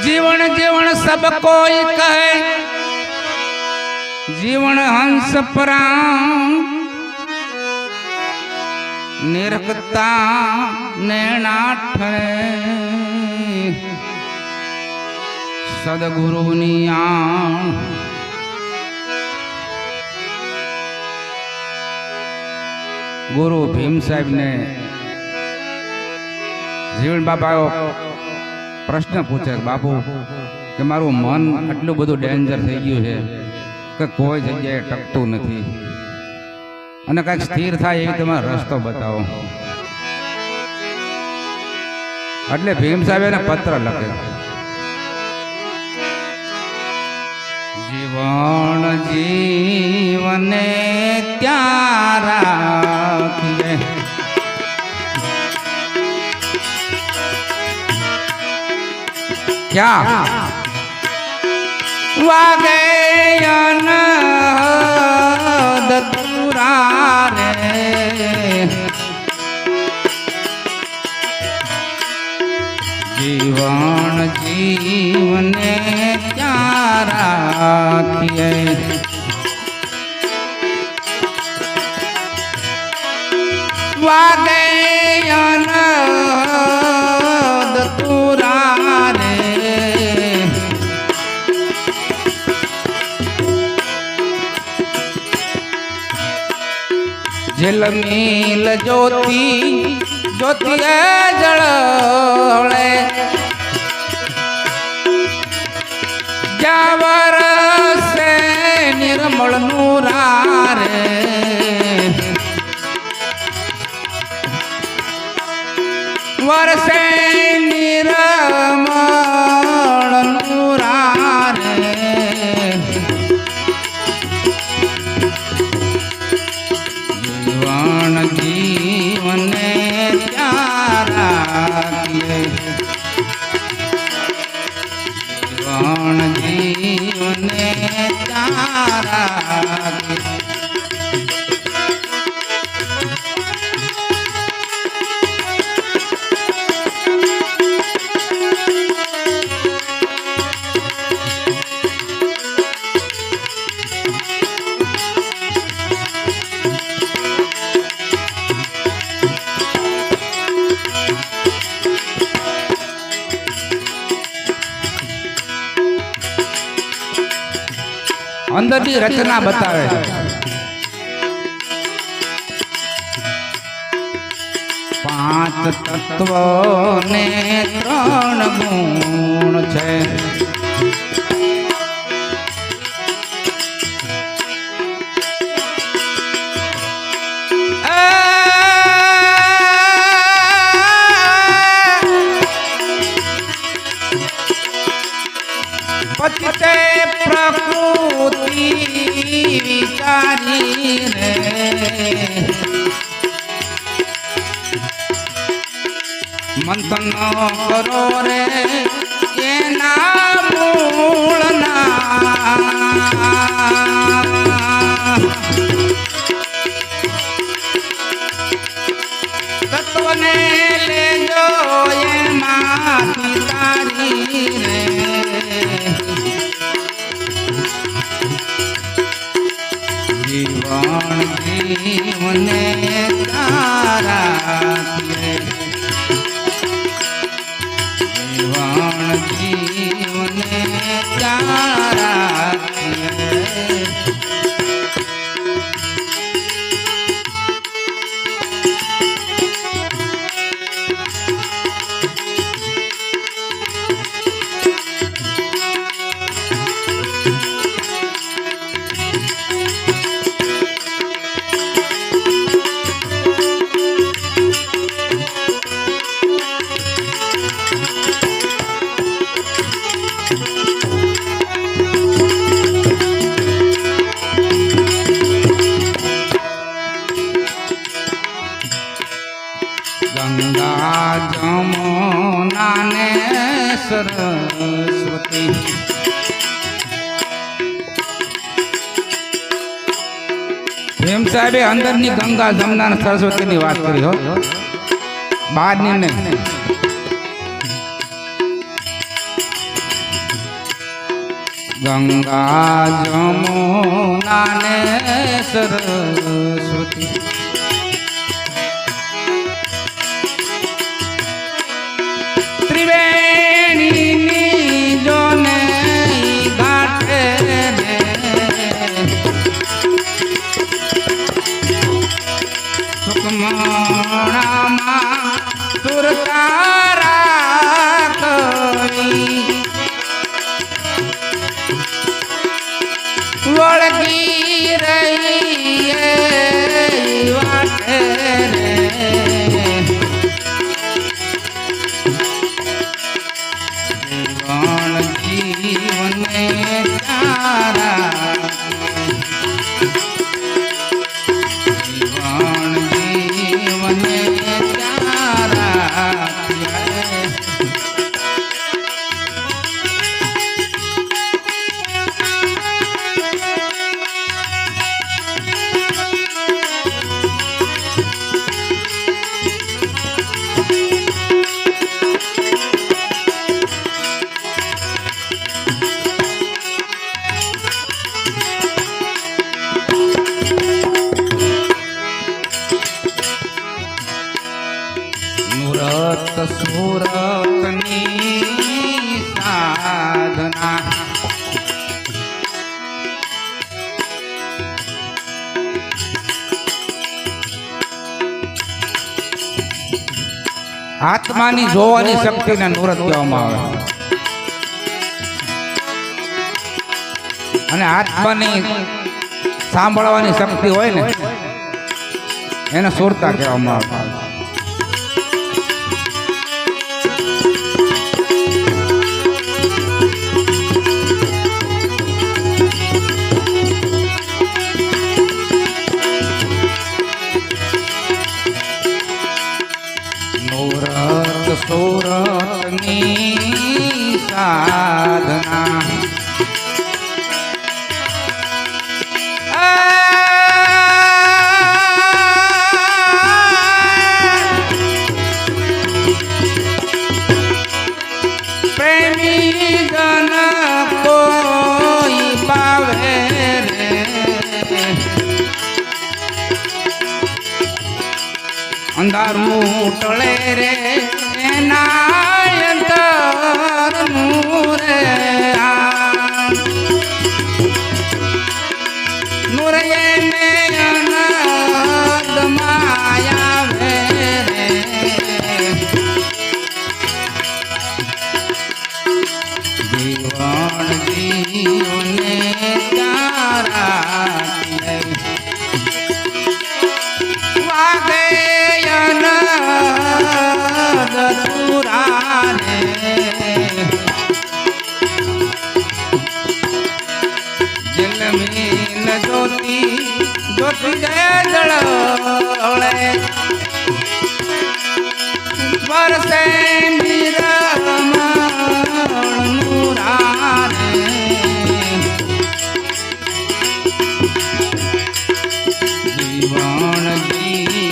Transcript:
જીવન જીવન સબ કોઈ કહે. જીવન હંસ પરામ નિરકતા નેણાઠ સદગુરુની આણ ગુરુ ભીમ સાહેબને જીવન બાપાઓ પ્રશ્ન પૂછે બાપુ, કે મારું મન આટલું બધું ડેન્જર થઈ ગયું છે, કે કોઈ જગ્યાએ ટકતું નથી. અને કાંઈક સ્થિર થાય એવી તમારો રસ્તો બતાવો. એટલે ભીમ સાહેબ એને પત્ર લખે. જીવન જીવને ત્યાં રાખીએ ક્યાં? વાગે દતુરા રે જીવન જીવને ત્યાં રાખીએ? વાગે જલમીલ જ્યોતિ જ્યોતિએ જળે જાવર સે નિર્મળ નુરા રે વરસે তারা અંદરની રચના બતાવે પાંચ તત્વ ને ત્રણ ગુણ છે. પતિતે વિચારી રે. મંથન કરો રે એના જીવન જીવને તારા જીવન જીવને તારા ભીમ સાહેબે અંદરની ગંગા જમના સરસ્વતીની વાત કરી હો. બહારની નહીં. ગંગા જમુના ને સરસ્વતી. જીવન જીવને નુરત સુરતની સાધના. આત્માની જોવાની શક્તિને નુરત કહેવામાં આવે. અને આત્માની સાંભળવાની શક્તિ હોય ને એને સુરતા કહેવામાં આવે. અંધારું ટળે રે એના અંતરનું રે આ. નૂર એને માયા વે રે જીવન જીવને જલમીન જોતી જોતી જળે વરસે જીવન જીવને